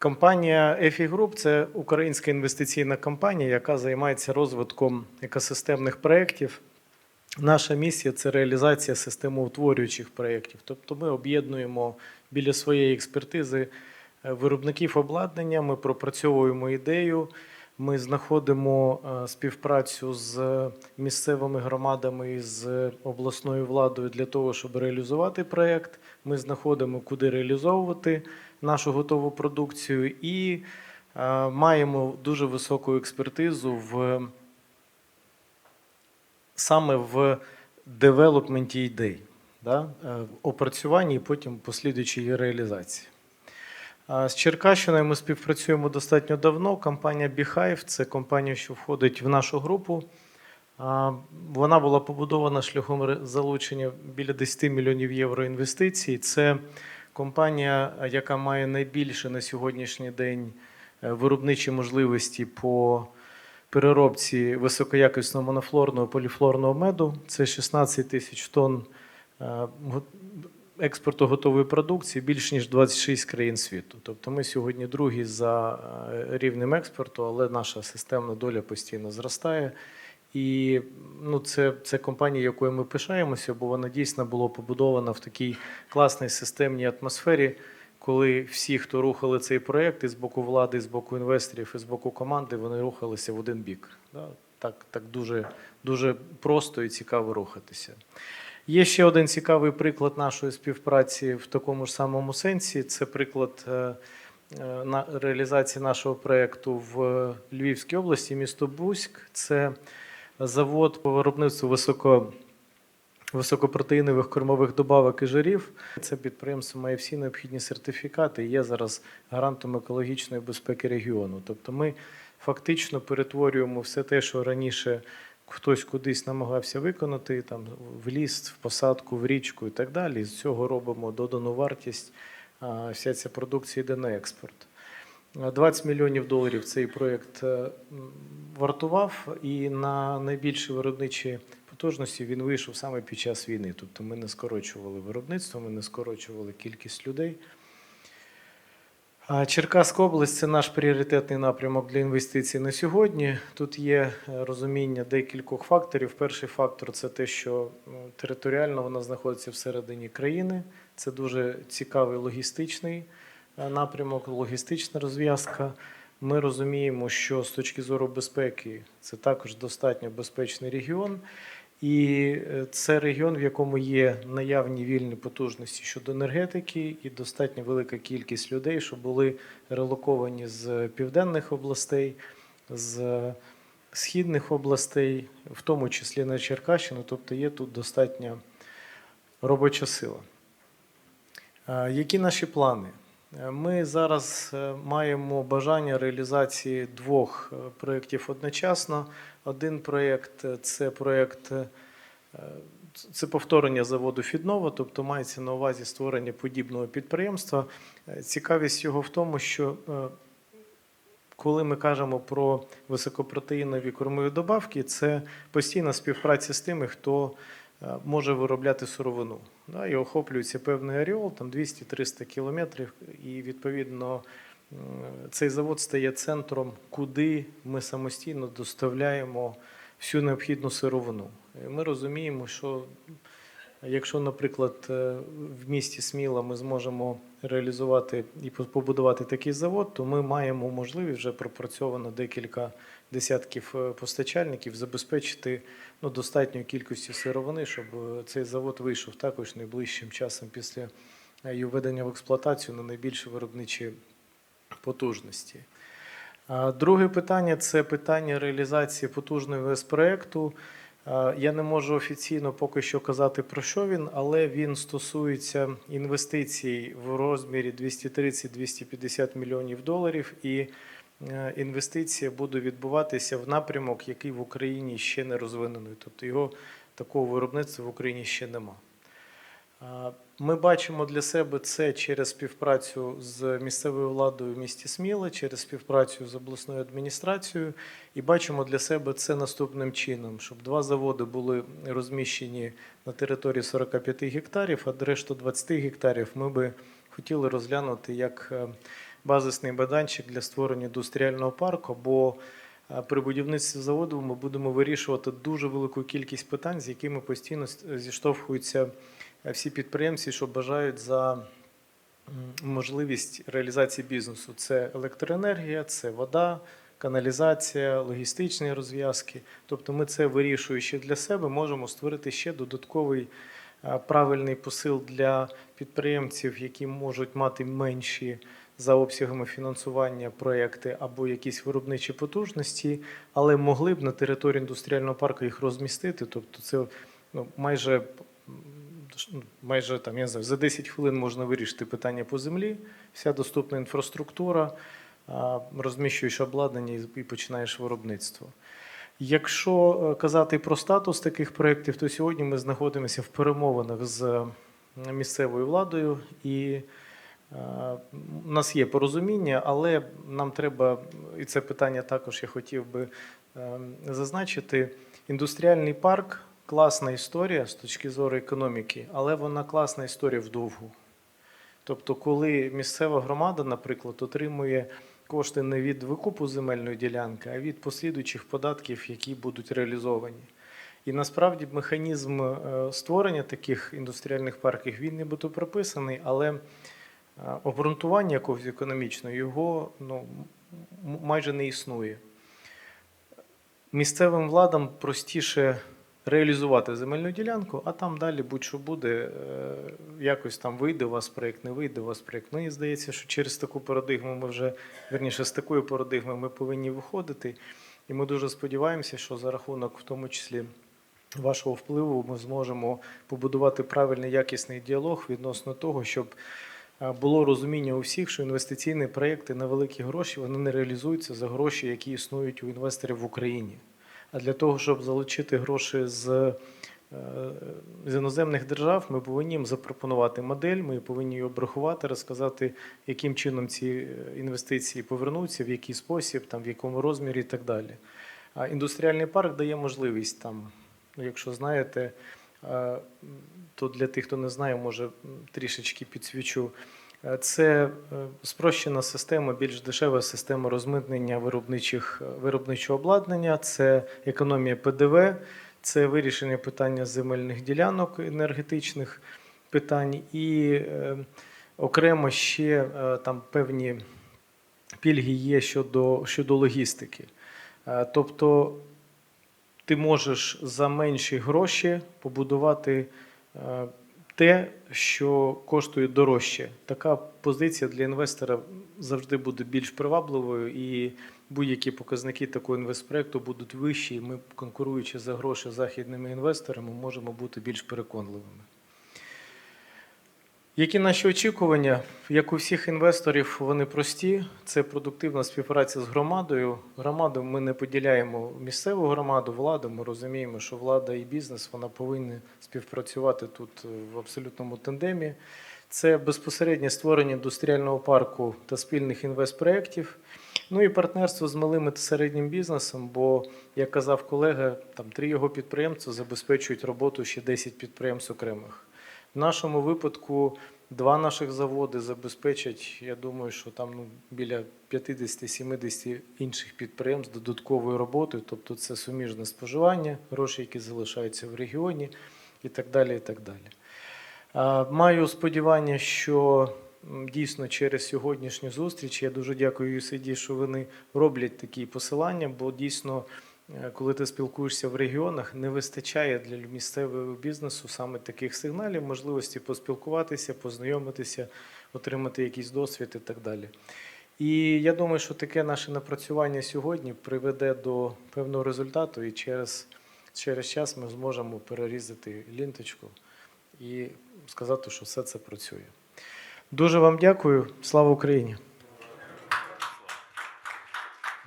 Компанія EFI Group – це українська інвестиційна компанія, яка займається розвитком екосистемних проєктів. Наша місія це реалізація системоутворюючих проєктів. Тобто ми об'єднуємо біля своєї експертизи е, виробників обладнання, ми пропрацьовуємо ідею, ми знаходимо е, співпрацю з місцевими громадами і з обласною владою для того, щоб реалізувати проєкт. Ми знаходимо, куди реалізовувати нашу готову продукцію і е, маємо дуже високу експертизу в саме в девелопменті ідей, да? е, в опрацюванні і потім послідуючій її реалізації. З Черкащиною ми співпрацюємо достатньо давно. Компанія Beehive – це компанія, що входить в нашу групу. Вона була побудована шляхом залучення біля 10 мільйонів євро інвестицій. Це компанія, яка має найбільше на сьогоднішній день е, виробничі можливості по переробці високоякісного монофлорного поліфлорного меду. Це 16 тисяч тонн е, експорту готової продукції більш ніж 26 країн світу. Тобто ми сьогодні другі за е, рівнем експорту, але наша системна доля постійно зростає. І ну, це, це компанія, якою ми пишаємося, бо вона дійсно була побудована в такій класній системній атмосфері, коли всі, хто рухали цей проєкт, і з боку влади, і з боку інвесторів, і з боку команди, вони рухалися в один бік. Так, так дуже, дуже просто і цікаво рухатися. Є ще один цікавий приклад нашої співпраці в такому ж самому сенсі. Це приклад е, е, на реалізації нашого проєкту в Львівській області, місто Буськ. Це завод по виробництву високо, високопротеїнових кормових добавок і жирів. Це підприємство має всі необхідні сертифікати і є зараз гарантом екологічної безпеки регіону. Тобто ми фактично перетворюємо все те, що раніше хтось кудись намагався виконати, там в ліс, в посадку, в річку і так далі. З цього робимо додану вартість. Вся ця продукція йде на експорт. 20 мільйонів доларів цей проєкт е, вартував, і на найбільші виробничі потужності він вийшов саме під час війни. Тобто ми не скорочували виробництво, ми не скорочували кількість людей. Черкаська область це наш пріоритетний напрямок для інвестицій на сьогодні. Тут є е, розуміння декількох факторів. Перший фактор це те, що територіально вона знаходиться всередині країни. Це дуже цікавий логістичний напрямок, логістична розв'язка. Ми розуміємо, що з точки зору безпеки це також достатньо безпечний регіон. І е, це регіон, в якому є наявні вільні потужності щодо енергетики, і достатньо велика кількість людей, що були релоковані з південних областей, з східних областей, в тому числі на Черкащину. Тобто є тут достатня робоча сила. Е, Які наші плани? Ми зараз е, маємо бажання реалізації двох е, проєктів одночасно. Один проєкт е, це проєкт це повторення заводу Фіднова, тобто мається на увазі створення подібного підприємства. Цікавість його в тому, що коли ми кажемо про високопротеїнові кормові добавки, це постійна співпраця з тими, хто може виробляти сировину. Да, і охоплюється певний аріол, там 200-300 кілометрів, і відповідно цей завод стає центром, куди ми самостійно доставляємо всю необхідну сировину. І Ми розуміємо, що якщо, наприклад, е, в місті Сміла ми зможемо реалізувати і побудувати такий завод, то ми маємо можливість вже пропрацьовано декілька десятків е, постачальників забезпечити ну, достатньою кількістю сировини, щоб е, цей завод вийшов також найближчим часом після її введення в експлуатацію на найбільші виробничі потужності. Друге питання це питання реалізації потужного ВС-проекту. А, Я не можу офіційно поки що казати про що він, але він стосується інвестицій в розмірі 230-250 мільйонів доларів. І е, інвестиція буде відбуватися в напрямок, який в Україні ще не розвинений. Тобто його такого виробництва в Україні ще нема. Ми бачимо для себе це через співпрацю з місцевою владою в місті Сміла, через співпрацю з обласною адміністрацією, і бачимо для себе це наступним чином, щоб два заводи були розміщені на території 45 гектарів, а решту 20 гектарів ми би хотіли розглянути як е, базисний майданчик для створення індустріального парку. Бо е, при будівництві заводу ми будемо вирішувати дуже велику кількість питань, з якими постійно зіштовхуються всі підприємці, що бажають за можливість реалізації бізнесу. Це електроенергія, це вода, каналізація, логістичні розв'язки. Тобто ми це вирішуючи для себе, можемо створити ще додатковий е, правильний посил для підприємців, які можуть мати менші за обсягами фінансування проекти або якісь виробничі потужності, але могли б на території індустріального парку їх розмістити. Тобто, це ну, майже. М, ну, Майже там я знаю, за 10 хвилин можна вирішити питання по землі, вся доступна інфраструктура, розміщуєш обладнання і- починаєш виробництво. Якщо е, казати про статус таких проєктів, то сьогодні ми знаходимося в перемовинах з місцевою владою, і е, у нас є порозуміння, але нам треба, і це питання також я хотів би е, зазначити. Індустріальний парк класна історія з точки зору економіки, але вона класна історія вдовгу. Тобто, коли місцева громада, наприклад, отримує кошти не від викупу земельної ділянки, а від послідуючих податків, які будуть реалізовані. І насправді механізм е, створення таких індустріальних парків він нібито прописаний, але е, обґрунтування якогось економічного його ну, майже не існує. Місцевим владам простіше реалізувати земельну ділянку, а там далі будь-що буде, е, якось там вийде у вас проєкт, не вийде у вас проєкт. Мені здається, що через таку парадигму ми вже, верніше, з такої парадигми ми повинні виходити. І ми дуже сподіваємося, що за рахунок, в тому числі, вашого впливу, ми зможемо побудувати правильний якісний діалог відносно того, щоб е, було розуміння у всіх, що інвестиційні проєкти на великі гроші вони не реалізуються за гроші, які існують у інвесторів в Україні. А для того, щоб залучити гроші з, е, з іноземних держав, ми повинні їм запропонувати модель, ми повинні її обрахувати, розказати, яким чином ці е, інвестиції повернуться, в який спосіб, там, в якому розмірі і так далі. А індустріальний парк дає можливість там, ну, якщо знаєте, е, то для тих, хто не знає, може трішечки підсвічу. Е, Це е, спрощена система, більш дешева система розмитнення виробничих, е, виробничого обладнання, це економія ПДВ, це вирішення питання земельних ділянок енергетичних питань і окремо ще там певні пільги є щодо, щодо логістики. Тобто ти можеш за менші гроші побудувати те, що коштує дорожче. Така позиція для інвестора завжди буде більш привабливою, і будь-які показники такого інвестпроекту будуть вищі. І ми, конкуруючи за гроші західними інвесторами, можемо бути більш переконливими. Які наші очікування? Як у всіх інвесторів, вони прості. Це продуктивна співпраця з громадою. Громаду ми не поділяємо місцеву громаду, владу. Ми розуміємо, що влада і бізнес вона повинні співпрацювати тут е, в абсолютному тандемі. Це безпосереднє створення індустріального парку та спільних інвестпроєктів. Ну і партнерство з малим та середнім бізнесом, бо, як казав колега, там три його підприємства забезпечують роботу ще 10 підприємств окремих. В нашому випадку два наших заводи забезпечать, я думаю, що там ну, біля 50-70 інших підприємств додатковою роботою, тобто це суміжне споживання, гроші, які залишаються в регіоні, і так далі. І так далі. Маю сподівання, що дійсно через сьогоднішню зустріч я дуже дякую USAID, що вони роблять такі посилання, бо дійсно, коли ти спілкуєшся в регіонах, не вистачає для місцевого бізнесу саме таких сигналів, можливості поспілкуватися, познайомитися, отримати якийсь досвід і так далі. І я думаю, що таке наше напрацювання сьогодні приведе до певного результату, і через, через час ми зможемо перерізати лінточку і сказати, що все це працює. Дуже вам дякую. Слава Україні!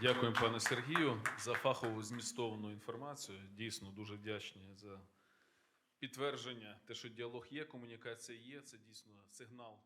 Дякуємо, пане Сергію, за фахову змістовну інформацію. Дійсно дуже вдячні за підтвердження, те, що діалог є, комунікація є. Це дійсно сигнал